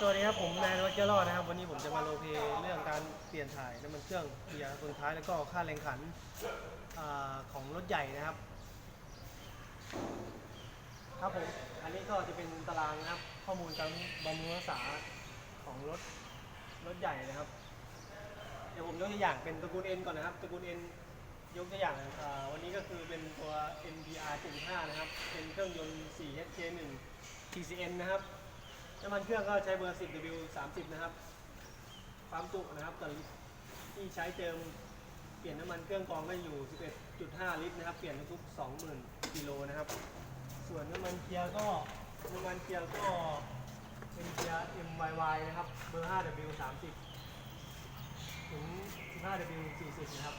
สวัสดีครับผมนายนวัชเจรอดนะครับ วันนี้ผมจะมาโรลเพเรื่องการเปลี่ยนถ่ายน้ำมันเครื่องเกียร์คนท้ายแล้วก็ค่าแรงขันอของรถใหญ่นะครับ ครับผมอันนี้ก็จะเป็นตารางนะครับ ข้อมูลการบำรุงรักษาของรถรถใหญ่นะครับ เดี๋ยวผมยกตัวอย่างเป็นตระกูล N ก่อนนะครับตระกูล N ยกตัวอย่างวันนี้ก็คือเป็นตัว NPR 75นะครับเป็นเครื่องยนต์ 4HK1 TCN นะครับ น้ำมันเครื่องก็ใช้เบอร์ 10W 30 นะครับ ความจุนะครับต่อลิตรที่ใช้เติมเปลี่ยนน้ำมันเครื่องกรองก็อยู่ 11.5 ลิตรนะครับ เปลี่ยนทุก20,000กิโลนะครับ ส่วนน้ำมันเกียร์ก็น้ำมันเกียร์ก็เป็นเกียร์ MYY นะครับ เบอร์ 5W 30 ถึง 15W 40 นะครับ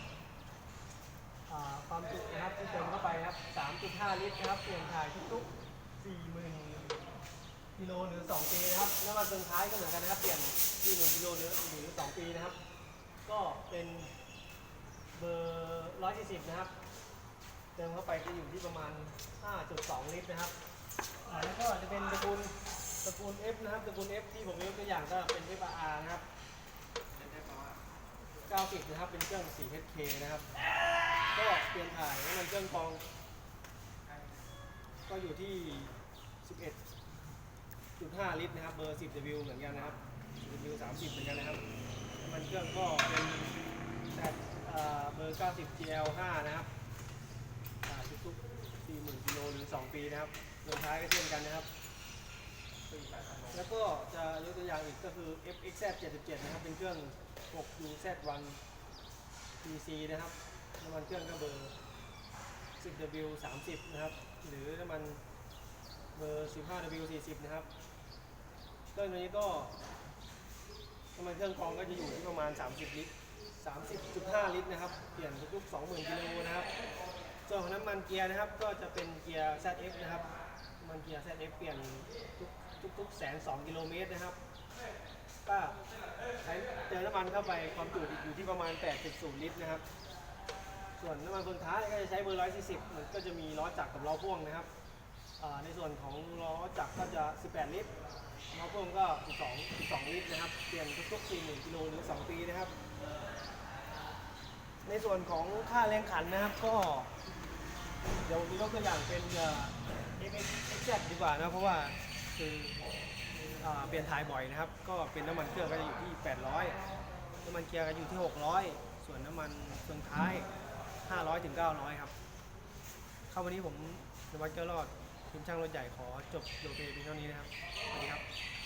ความจุนะครับที่เติมเข้าไปครับ 3.5 ลิตรนะครับ เปลี่ยนถ่ายทุกๆ40,000 กิโลหรือ 2 ปีนะครับน้ำมันเติมท้ายก็เหมือนกันนะครับเปลี่ยนที่1กิโลหรือหรือ 2 ปีนะครับ ก็เป็นเบอร์140นะครับ เติมเข้าไปจะอยู่ที่ประมาณ 5.2 ลิตรนะครับอ่าแล้วก็จะเป็นตระกูลตระกูล F นะครับตระกูล F ที่ผมยกตัวอย่างก็เป็น FR นะครับ90นะครับเป็นเครื่อง 4HK นะครับ ก็เปลี่ยนถ่ายน้ำมันเครื่องกอง ก็อยู่ที่ 11 0.5ลิตรนะครับ เบอร์ 10W เหมือนกันนะครับ 10W 30 เหมือนกันนะครับน้ำมันเครื่องก็เป็นแบบเอ่เบอร์ 90 GL5 นะครับอ่าทุกๆ40,000กิโลหรือ 2 ปีนะครับส่วนท้ายก็เช่นกันนะครับ แล้วก็จะยกตัวอย่างอีกก็คือ FXZ 77 นะครับ เป็นเครื่อง 6UZ1 PC นะครับ น้ำมันเครื่องก็เบอร์ 10W 30 นะครับ หรือน้ำมัน เบอร์ 15W 40 นะครับเครื่องนี้ก็น้ำมันเครื่องกรองก็จะอยู่ที่ประมาณ 30 ลิตร 30.5 ลิตรนะครับ เปลี่ยนทุกๆ20,000กิโลนะครับ ส่วนของน้ำมันเกียร์นะครับ ก็จะเป็นเกียร์ ZF นะครับ น้ำมันเกียร์ ZF เปลี่ยนทุกๆแสนสองกิโลเมตรนะครับก็ใช้เติมน้ำมันเข้าไปความจุอยู่ที่ประมาณ 8.0 ลิตรนะครับ ส่วนน้ำมันคนท้ายก็จะใช้เบอร์ 140มันก็จะมีล้อจักรกับล้อพ่วงนะครับ ในส่วนของล้อจักรก็จะ 18 ลิตรล้อพ่วงก็ 12 12 ลิตรนะครับ เปลี่ยนทุกๆ4,000กิโลหรือ 2 ปีนะครับ ในส่วนของค่าแรงขันนะครับก็ เดี๋ยวมยกตัวอย่างเป็นเอ่อ XZ ดีกว่านะเพราะว่าคือเปลี่ยนถ่ายบ่อยนะครับ ก็เป็นน้ำมันเครื่องก็จะอยู่ที่ 800 น้ำมันเกียร์ก็อยู่ที่ 600 ส่วนน้ำมันเครื่องท้าย 500ถึง900 ครับ เข้าวันนี้ผมนวัดเกอรอด ทีมช่างรถใหญ่ขอจบโลเปเพียงเท่านี้นะครับสวัสดีครับ